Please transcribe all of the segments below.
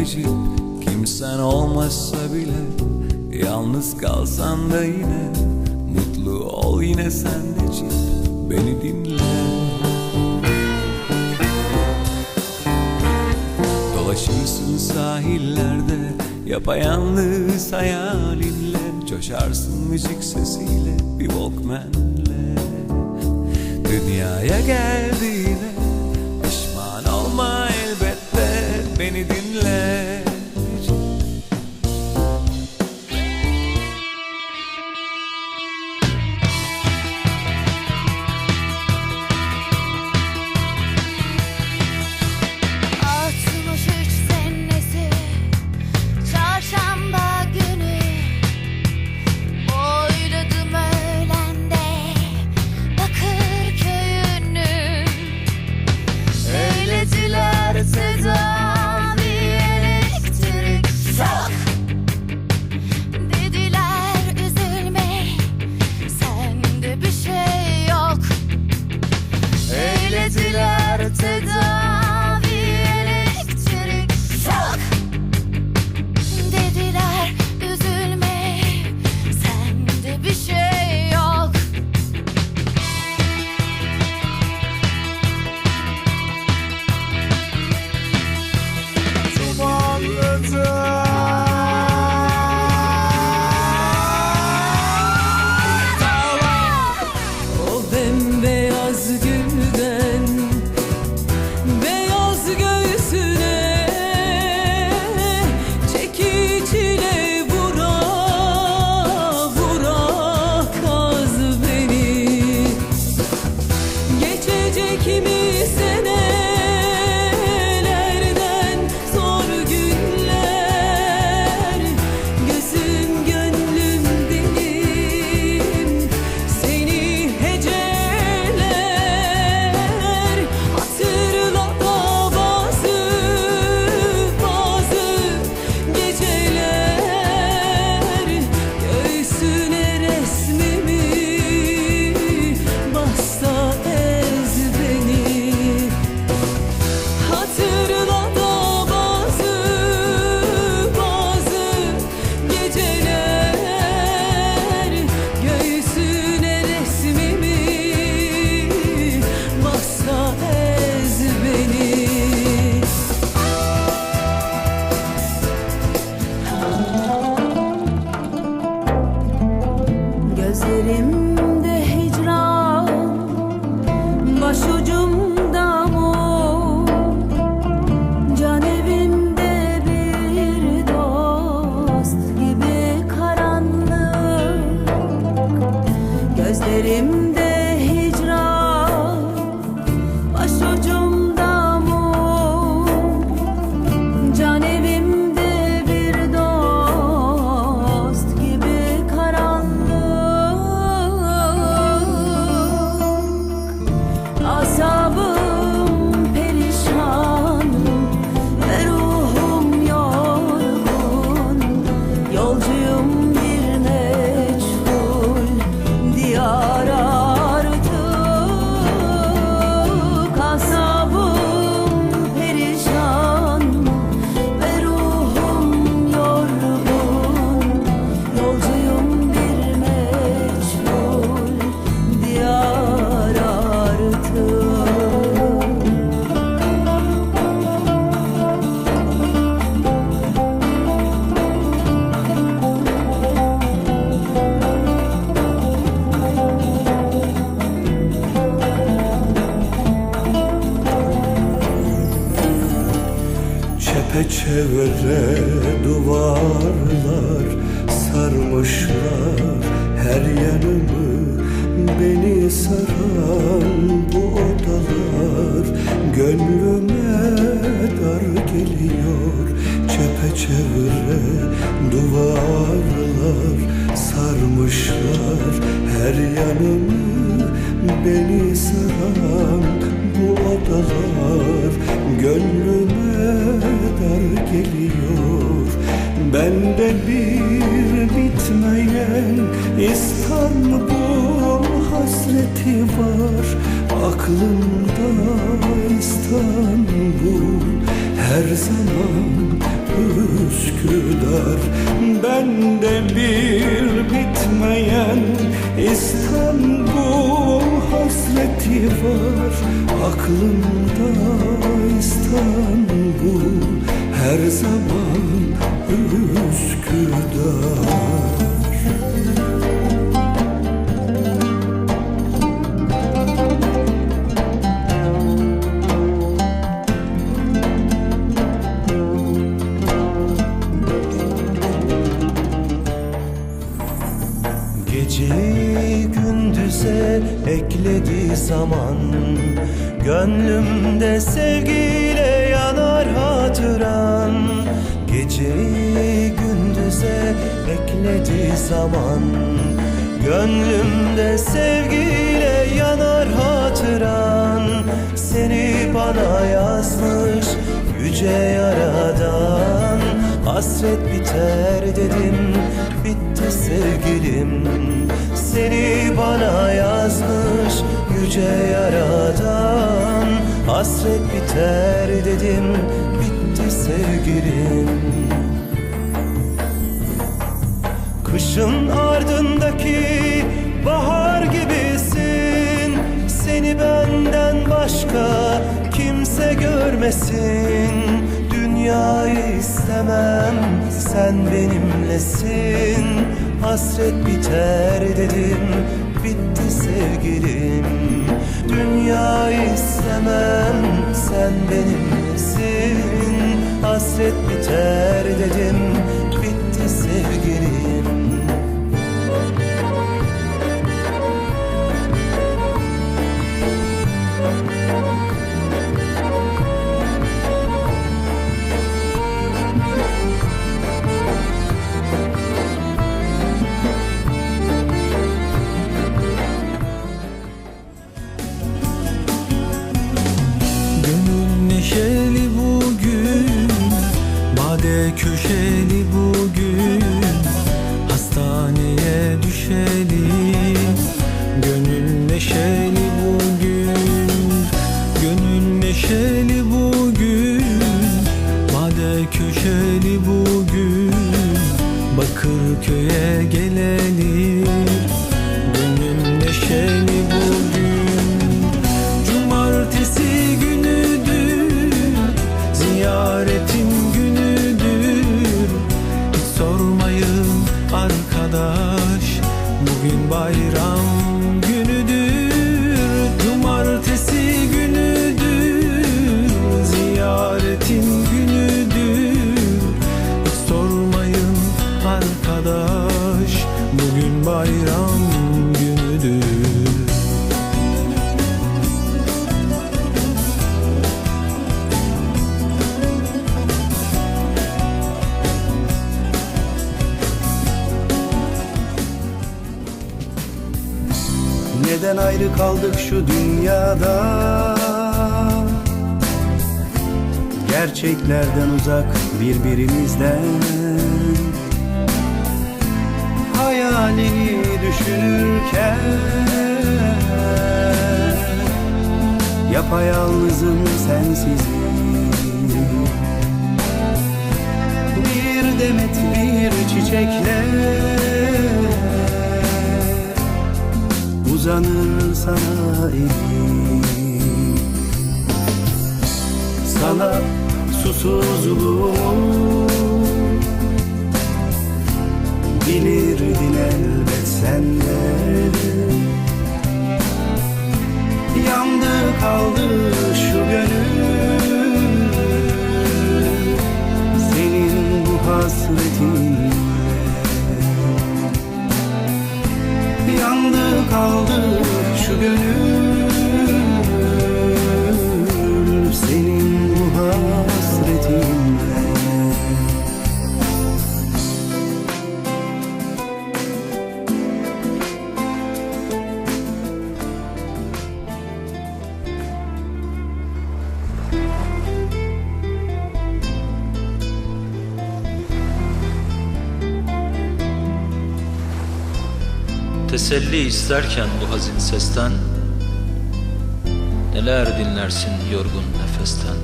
Necip Kimsen olmazsa bile Yalnız kalsan da yine Mutlu ol yine sen Necip Beni dinle. Dolaşırsın sahillerde Yapayalnız hayalinle. Coşarsın müzik sesiyle Bir walkmanle. Dünyaya geldiğine kimi sene çevre duvarlar sarmışlar. Her yanımı Beni saran bu odalar gönlüme dar geliyor. Çepeçevre duvarlar sarmışlar. Her yanımı Beni saran bu adalar Gönlüme dar geliyor. Bende bir bitmeyen İstanbul hasreti var. Aklımda İstanbul her zaman Üsküdar. Bende bir bitmeyen İstanbul var Aklımda İstanbul Her zaman Üsküdar zaman. Gönlümde sevgiyle yanar hatıran. Geceyi gündüze ekledi zaman. Gönlümde sevgiyle yanar hatıran. Seni bana yazmış yüce yaradan Hasret biter dedim bitti sevgilim. Seni bana yazmış yüce yaradan. Hasret biter dedim bitti sevgilim. Kışın ardındaki bahar gibisin. Seni benden başka kimse görmesin Dünyayı istemem. Sen benimlesin. Hasret biter dedim. Bitti sevgilim. Dünyayı istemem. Sen benimlesin. Hasret biter köşeli bugün Bakırköy'e geleli Gönül neşeli bugün Neden ayrı kaldık şu dünyada. Gerçeklerden uzak birbirimizden. Hayalini düşünürken. Yapayalnızım sensizim. Bir demet bir çiçekle Uzanır sana elim Sana susuzluğumu gönül Teselli isterken bu hazin sesten Neler dinlersin yorgun nefesten.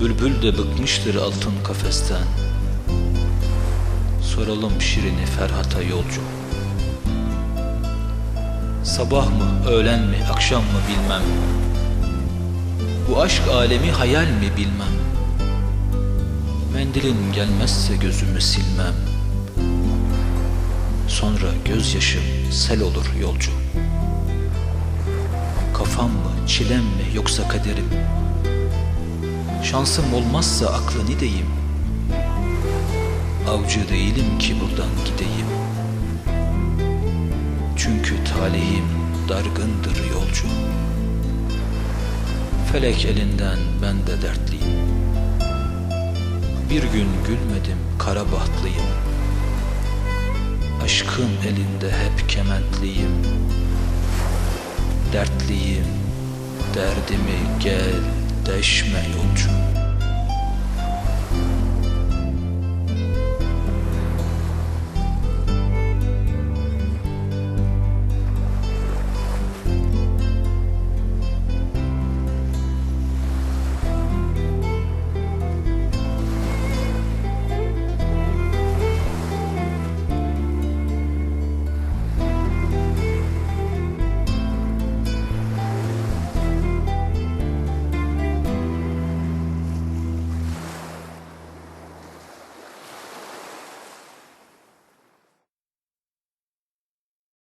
Bülbül de bıkmıştır altın kafesten. Soralım şirini Ferhat'a yolcu. Sabah mı, öğlen mi, akşam mı bilmem. Bu aşk alemi hayal mi bilmem. Mendilin gelmezse gözümü silmem Sonra gözyaşım sel olur yolcu. Kafam mı, çilem mi yoksa kaderim? Şansım olmazsa aklı ne deyim? Avcı değilim ki buradan gideyim. Çünkü talihim dargındır yolcu. Felek elinden ben de dertliyim. Bir gün gülmedim kara bahtlıyım Aşkın elinde hep kementliyim. Dertliyim. Derdimi gel deşme yolcu